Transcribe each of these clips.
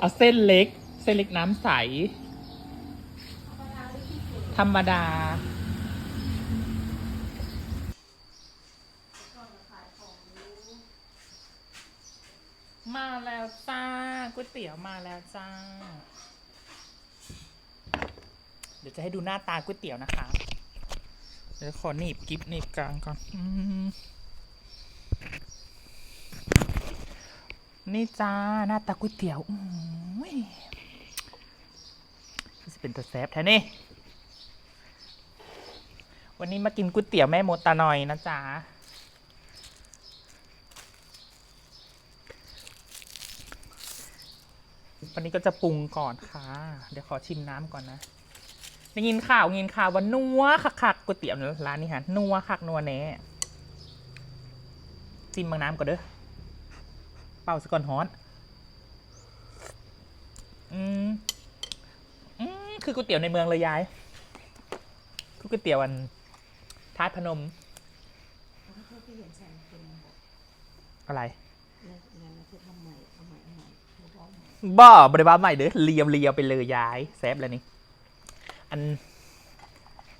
เอาเส้นเล็ก เส้นเล็กน้ำใส ธรรมดา มาแล้วจ้าก๋วยเตี๋ยวมาแล้วจ้า เดี๋ยวจะให้ดูหน้าตาก๋วยเตี๋ยวนะคะ เดี๋ยวขอหนีบกิฟหนีบกลางก่อนอ นี่จ้าหน้าตาก๋วยเตี๋ยวอืมจะเป็นตัวแซฟแท้นี่วันนี้มากินก๋วยเตี๋ยวแม่มดตาหน่อยนะจ๊ะวันนี้ก็จะปรุงก่อนค่ะ เดี๋ยวขอชิมน้ำก่อนนะได้ยินข่าวได้ยินข่าวว่านัวคักๆก๋วยเตี๋ยวร้านนี้ฮะนัวคักนัวแน่จิ้มบางน้ำก่อนเด้อ เป่าสก่อนฮอนอืมอืมคือก๋วยเตี๋ยวในเมืองเลยยายคือก๋วยเตี๋ยวอันท้ายพนม เขาที่เห็นแซมเป็นแบบอะไร เนี่ยงานนะเธอทำใหม่เอาใหม่เอาใหม่เธอร้องใหม่บ่บริบาใหม่เด้อเลียมเลียมไปเลยย้ายแซฟแล้วนี่ อัน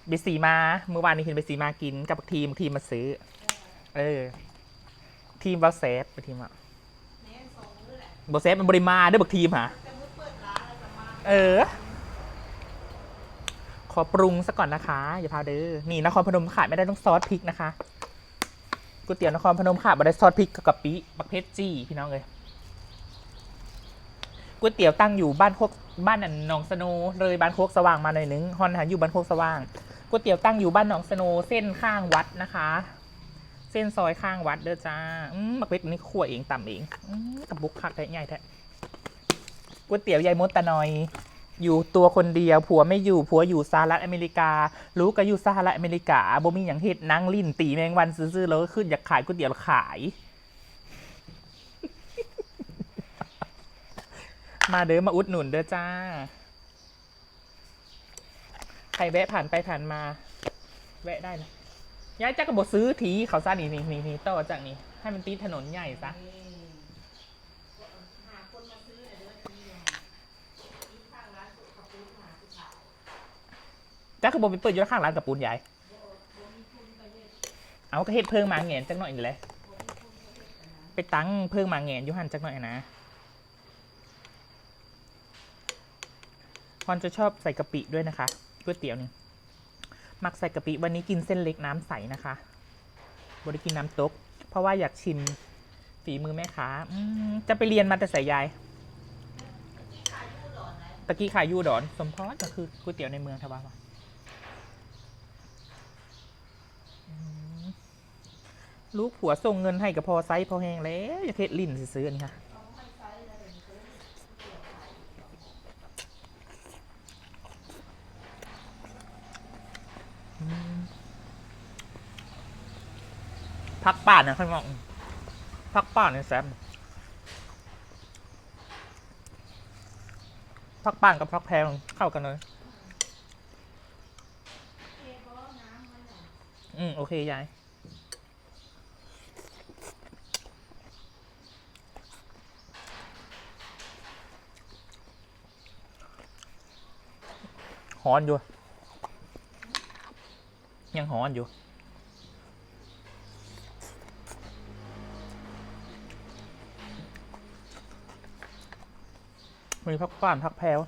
เบสีมา เมื่อวานนี้เห็นเบสีมากินกับทีมทีมมาซื้อ เออ ทีมว่าแซฟไปทีมอะ บอแซฟมันบริมาเด้บักทีมหะเออ ขอปรุงซะก่อนนะคะ อย่าพาเด้อนี่นครพนมขาดไม่ได้ต้องซอสพริกนะคะก๋วยเตี๋ยวนครพนมขาดไม่ได้ซอสพริกกับกะปิบักเพชรจี้พี่น้องเลยก๋วยเตี๋ยวตั้งอยู่บ้านโคกบ้านอันหนองสโนเลยบ้านโคกสว่างมาหน่อยนึงฮอนหาอยู่บ้านโคกสว่างก๋วยเตี๋ยวตั้งอยู่บ้านหนองสโนเส้นข้างวัดนะคะ เส้นซอยข้างวัดเด้อจ้าอืมบักเป็ดนี่ขั่วเองต่ำเองอืมกับบุกคักแท้ใหญ่แท้ก๋วยเตี๋ยวยายมดตะนอย อยู่ตัวคนเดียวผัวไม่อยู่ผัวอยู่สหรัฐอเมริการู้ก็อยู่สหรัฐอเมริกาบ่มีอย่างเฮ็ดนั่งลิ้นตีแมงวันซื้อๆแล้วก็ขึ้นอยากขายก๋วยเตี๋ยวแล้วขาย มาเด้อมาอุดหนุนเด้อจ้า ใครแวะผ่านไปผ่านมา แวะได้นะ ย้ายจักกระบซื้อทีเขาซะนี่นี่นี่นี่ต่อจากนี้ ให้มันตีถนนใหญ่ซะหาคนมาซื้อเลยเด้อที่เนี่ยที่ข้างร้านสุขภาพหาสุขภาพจักระบไปเปิดอยู่ข้างร้านกับปูนใหญ่เอาก็เฮ็ดเพิ่งมาแงนจักหน่อยนี่แหละไปตั้งเพิ่งมาแงนยู่หันจักหน่อยนะพรจะชอบใส่กะปิด้วยนะคะก๋วยเตี๋ยวนี่ มักใส่กะปิวันนี้กินเส้นเล็กน้ำใสนะคะบริกินน้ำตก เพราะว่าอยากชิมฝีมือแม่ค้าจะไปเรียนมาแต่ใส่ยายตะกี้ขายยูดอน สมพรก็คือก๋วยเตี๋ยวในเมืองทว่าลูกผัวส่งเงินให้กับพอไซส์พอแห้งแล้ว อย่าเทศลิ้นซื้อๆนนี้ค่ะ พักป่านนะข้างนอกพักป่านเนี่ยแซมพักป่านกับพักแพงเข้ากันเลย อืม โอเค ยาย หอนอยู่ ยังหอนอยู่ มีพักป้านพักแพรว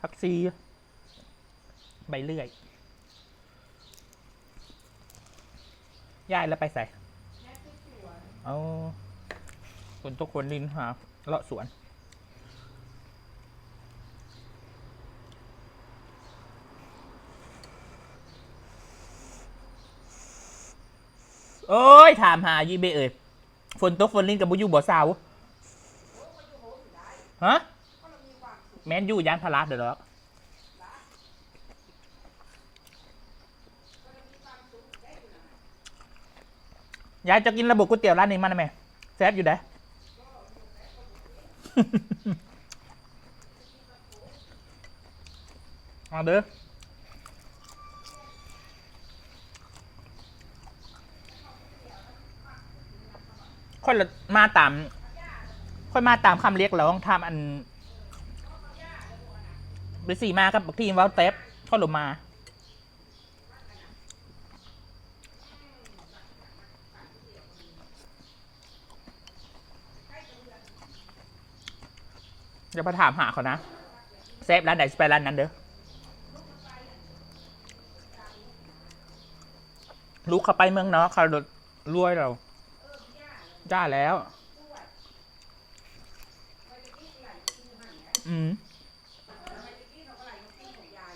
พักซีใบเลื่อยย้ายแล้วไปใส่เอาคนทุกคนลินหาเลาะสวน โอ้ย ถามหายี่เบเอ่ยฝนตกฝนลินกับบุยูบ่สาวฮะแมนยูยานพลาราเดี๋ยวหรอยายจะกินระบบก๋วยเตี๋ยวร้านนี้มันไหมแซ่บอยู่เด้เอาเด้อ คนละมาตาม ค่อยมาตามคำเรียกร้องทำอันบริสีมากับทีมวอลเต็ปค่อยลงมาเดี๋ยวมาถามหาเขานะเซฟร้านไหนไปร้านนั้นเด้อลูกเขาไปเมืองนอกเขารวยเรา จ้าแล้ว อืม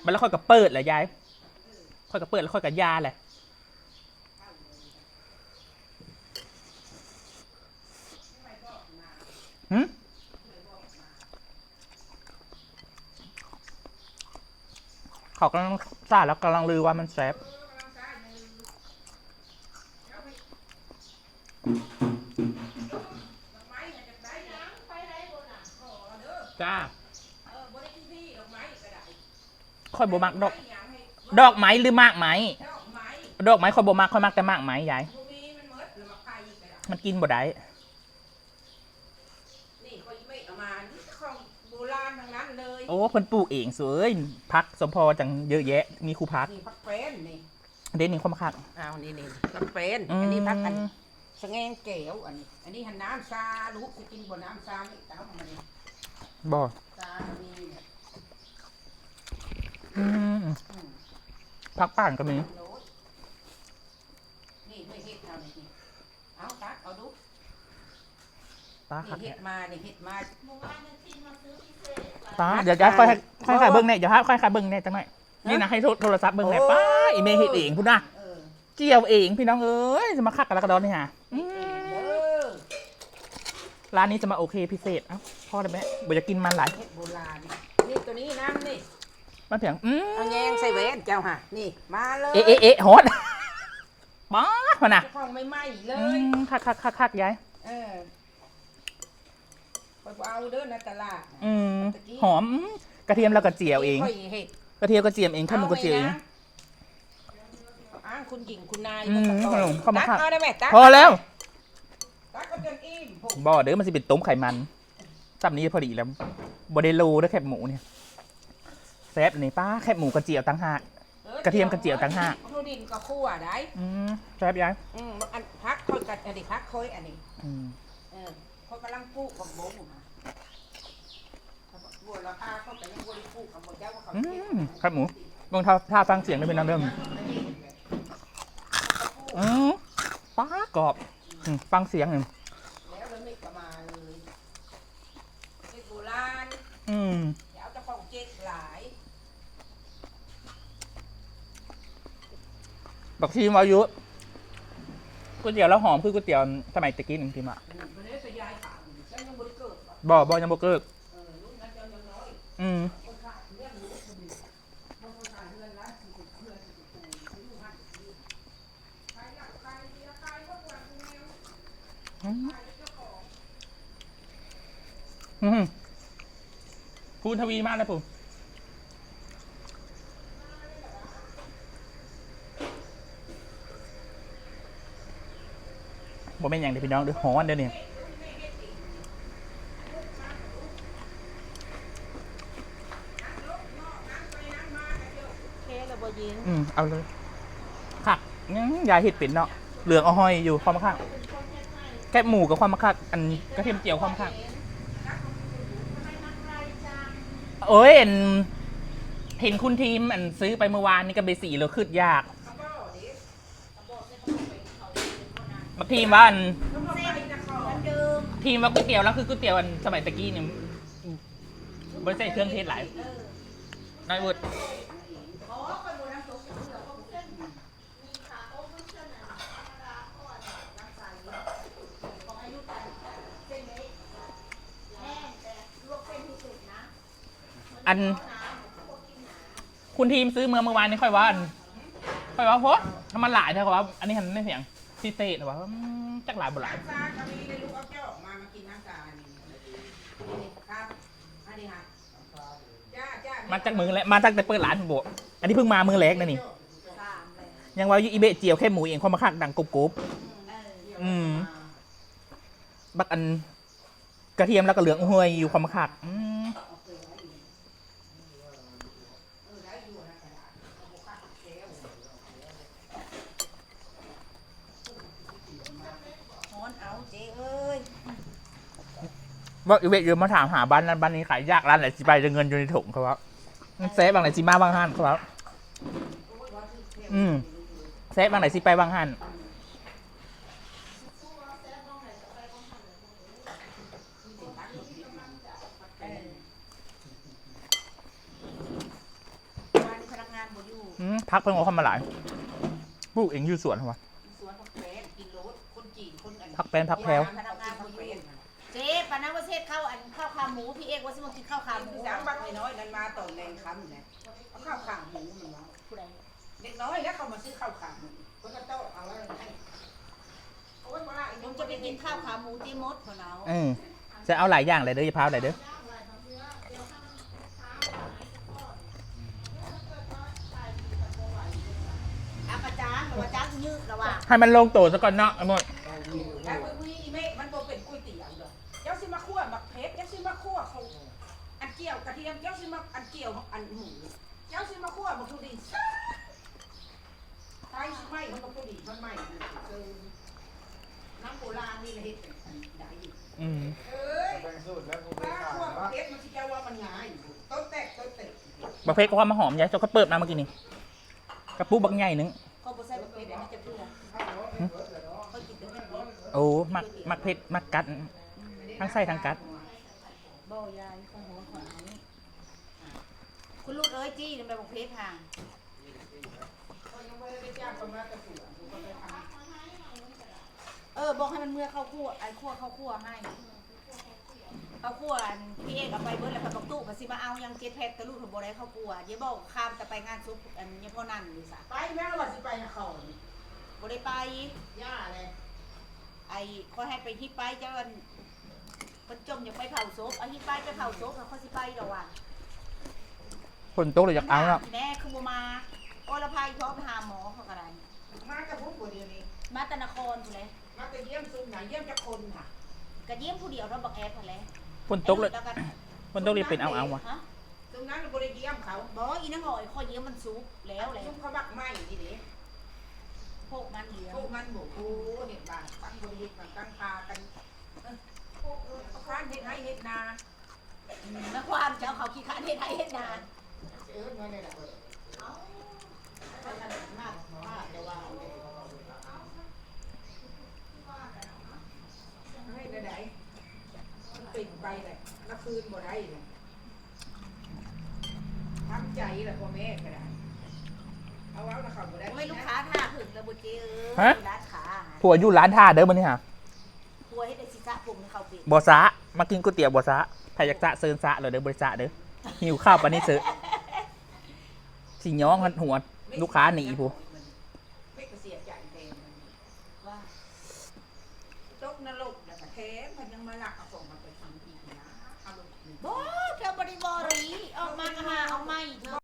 มันแล้วค่อยกับเปิดแหละยาย ค่อยกับเปิดแล้วค่อยกับยาแหละหืมเขากำลังซาแล้วกำลังลือว่ามันแซ่บ จ้าค่อยบมักดอก ดอกไม้หรือมากไหม ดอกไม้ค่อยบมักค่อยมักแต่มากไหมยาย มันกินบ่ได้นี่เขาไม่เอามานี่ของโบราณทั้งนั้นเลยโอ้เพิ่นปลูกเองสวยพักสมพอจังเยอะแยะ มีครูพักนี่พักเป็นนี่เด่นนี่ความคักอ้าวนี่นี่พักเป็นอืมอันนี้พักกันสะแงงเกวอันนี้ อันนี้หันน้ำซาลูกจะกินบนน้ำซาไม่ตามมาเนี่ย บ่ซามีเนี่ยอืมอืมพักป่านก็มีโน้ตนี่ไม่เห็ดเอานี่นี่เอาตักเอาดูตานี่คักเห็ดมานี่เห็ดมาตาเดี๋ยวจะค่อยให้ค่อยขายเบิ้งเนี่ยเดี๋ยวให้ค่อยขายเบิ้งเนี่ยจังหน่อยนี่นะให้โทรโทรศัพท์เบิ้งเนี่ยป้าอีเมลเฮ็ดเองพุ่นนะเออเจียวเองพี่น้องเอ้ยจะมาคักกันแล้วกระดอนนี่ฮะอืเอมอ ร้านนี้จะมาโอเคพิเศษเอ้าพ่อได้ไหมบ่อยากกินมันหลายเห็ดโบราณนี่ตัวนี้น้ำนี่มันเพียงอืมเอาแยงใส่เวนเจ้าค่ะนี่มาเลยเอ๊ะเอ๊ะเอ๊ะโฮดป้าพอนะเจ้าของไม่ไหม้เลอืย มคักคักคักคักยายเออไปเอาเด้อในตลาดอืมหอมอืมกระเทียมแล้วก็เจียวเอง ค่ยเฮ็ดกระเทียมก็เจียมเองข้าวหมูก็เจียวเอง อ้างคุณหญิงคุณนายอืมมันตะโกนเข้ามาตักค่ะ เอาได้ไหมตักพอแล้ว ตักก็จนอิ่มผมบ่เดี๋ยวมันจะเป็นต้มไขมันจับนี้พอดีแล้วบไดโลด้วยแคบหมูเนี่ยแซ่บนี่ป้าแคบหมูกระเจียวตั้งหาก ออกระเทียมกระเจียวต่างหากนูดินก็คั่วได้อืมแซ่บยายอืมอันพักค่อยกัดอันนี้พักค่อยอันนี้อืมเออเขากำลังปลูกกับบ่ค่ะบัวราคาเขาก็ยังบ่ได้ปลูกกับบ่เจ้าว่าเขาอืเฮ็ดมแคบหมูลองท่าท่าฟังเสียงได้เป็นน้ำเดิมอืมป้ากรอบ อืมฟังเสียงหนึ่งแล้วเลยไม่ประมาณเลยเฮ็ดโบราณอืมเดี๋ยวเอาเจ้าของเจ๊กหลายบักชีมายุก๋วยเตี๋ยวแล้วหอมคือก๋วยเตี๋ยวสมัยตะกี้หนึ่งทีมาอืมมันได้สยายขาวฉันยังบ่ได้เกิดหรอกบ่บ่ยังบ่เกิกเออรุ่นนั้นยังน้อย อืม พูนทวีมากเลยผมบ่เป็นอย่างเดียวพี่น้องเดี๋ยวฮ้อนเดี๋ยวนี้เคแล้วบ่ยิงอืม เอาเลยคักยังยายเห็ดเป็นเนาะ เหลืองอาห้อยอยู่ความคัก แกะหมูกับความคักอันกระเทียมเจียวความคักโอ้ยอันเห็นคุณทีมอันซื้อไปเมื่อวานนี่ก็เบสีแล้วคืดยากบาทีมว่าอันทีมว่าก๋วยเตี๋ยวแล้วคือก๋วยเตี๋ยวอันสมัยตะกี้เนี่ยบริใส่เครื่องเทศหลายนายวุฒิ อัน คุณทีมซื้อเมื่อเมื่อวานนี้ค่อยว่าอันค่อยว่าโพสถ้ามันหลายเท่ากับว่าอันนี้หันไม่เสียงพิเศษหรือว่าอืมจักหลายบ่หลายน้ำตาก็มีได้ลูกเอาเจ้ามามากินน้ำตานี่นี่ครับอันนี้ฮะจ้าจ้ามาจากมือแล้วมาจากแต่เปิดร้านผมบอกอันนี้เพิ่งมามือแรกนะนี่ สามเลยยังว่าอยู่อีเบะเจียวแค่หมูเองความมาคักดังกรุบกรุบอืม บักอันกระเทียมแล้วก็เหลืองห้วยอยู่ความคักอืม เออได้อยู่นะกระดาษเอาบุกข้าวแก้ว ฮ้อนเอาเจ๊เอ้ย ว่าอีเวทยอะมาถามหาบ้านนั้นบ้านนี้ขายยากร้านไหนสิไปจะเงินอยู่ในถุงเขาว่าเซฟบางไหนสิมาบางหันเขาว่าอืมเซฟบางไหนสิไปบางหันอืมพักเพิ่งเอาเข้ามาหลายปลูกเองอยู่สวนเขาว่าสวนผักแพงกินโลดคนจีนคนอันพักแป้นพักแพรว พนั เจ๊ปานาว่าเทศข้าวอันข้าวขาหมูพี่เอกว่าสิมากินข้าวขาหมูคือสามบักน้อยๆนั่นมาตอนแรงคำเนี่ยเอาข้าวขาหมูมันวะผู้ใดเด็กน้อยแล้วเขามาซื้อข้าวขาหมูคนก็โต๊ะเอาอะไรให้โอ้ยมาละผมจะไปกินข้าวขาหมูเจ๊มดของเราอืมจะเอาหลายอย่างเลยเด้ออย่าพาวหลายเด้ออาปะจานหรือว่าจ้างยืดระว่าให้มันลงโตซะก่อนเนาะไอ้หมด แล้ว เกี่ยวกระเทียมเจ้าสิมาอันเกี่ยวอันหมูเจ้าสิมาคั่วบักทุดินไทยสิไหมมันบักทุดินมันไหมเออน้ำโบราณนี่นะเฮ็ดอันใดอยู่อืมเอ้ยแบ่งสูตรแล้วกูไปถ้าขายคั่วบักว่าเพชรมันสิแกว่ามันง่ายต้นแตกต้นเตะประเภทก็ความมาหอมยายเจ้าก็เปิดมาเมื่อกี้นี่กระปุกบักใหญ่หนึงก็บ่ใส่บักเป็ดอันนี้จะเพื่อเขากินแต่แบบนี้โอ้มักมักเผ็ดมักกัดทั้งไส้ทั้งกัดบ่ยายของหัวขวานนี้ คุณลูกเอ้ยจี้นี่แบบบักเพชรห่างเขายังไม่ได้จ้างเขามาแต่สวนเขาไปทำเออบอกให้มันเมื่อเข้าคั่วไอ้คั่วเข้าคั่วให้เข้าคั่วอันพี่เอกเอาไปเบิดแล้วไปบอกตู้ก็สิมาเอายังเจ็ดแพทกระลูกถึงบ่ได้เข้าคั่วเดี๋ยวบอกข้ามจะไปงานซุปอันนี้พ่อนั่นอยู่ซะไปแม่ว่าสิไปนะเขาบ่ได้ไปย่าเลยไอ้ขอให้ไปที่ไปเจ้าอันเพิ่นจมอยากไปเผาศพเอาที่ไปไปเผาศพแล้วเขาสิไปดอกว่ะ คนโต๊ะเลยอยากเอาแล้วแม่คือบ่มาโอละพายพร้อมไปหาหมอเขาก็ได้มากับพวกผู้เดียวนี้มาแตนครพุ่นเลยมาแต่เยี่ยมซุ่มไหนเยี่ยมจะคนค่ะก็เยี่ยมผู้เดียวเราบักแอดพุ่นแหละคนโต๊ะเลยคนโต๊ะเลยเป็นเอาเอาวะฮะตรงนั้นบริเยี่ยมเขาบอกว่าอีนังหอยข้อเยี่ยมมันซุกแล้วแหละซุ่มเขาบักไม้ทีนี้พวกมันเหลือพวกมันบอกโอ้เห็ดบานตั้งบริเวณตั้งพากันเขาค้านเห็ดให้เห็ดนาแม่ความเจ้าเขาขี้ข้านเฮ็ดให้เฮ็ดนา นเออมาเลยแหละมากมากแต่ว่าให้ได้ไหนปิดไปเลยแล้วคืนบ่ได้เลยทำใจแหละพ่อแม่ก็ได้เอาเอาละเขาบ่ได้โอ้ยลูกค้าท่าผึ่งระบุเจเออร้านขาผัวอยู่ร้านท่าเด้อมันนี่ฮะพัวให้ได้สิซะผมให้เขาเป็นบัวซะมากินก๋วยเตี๋ยวบัวซะถ้าอยากซะเซินซะเลยเด้อบริษัทเด้อหิวข้าวปานนี้เสือ สิย้องหัวลูกค้าหนีผู้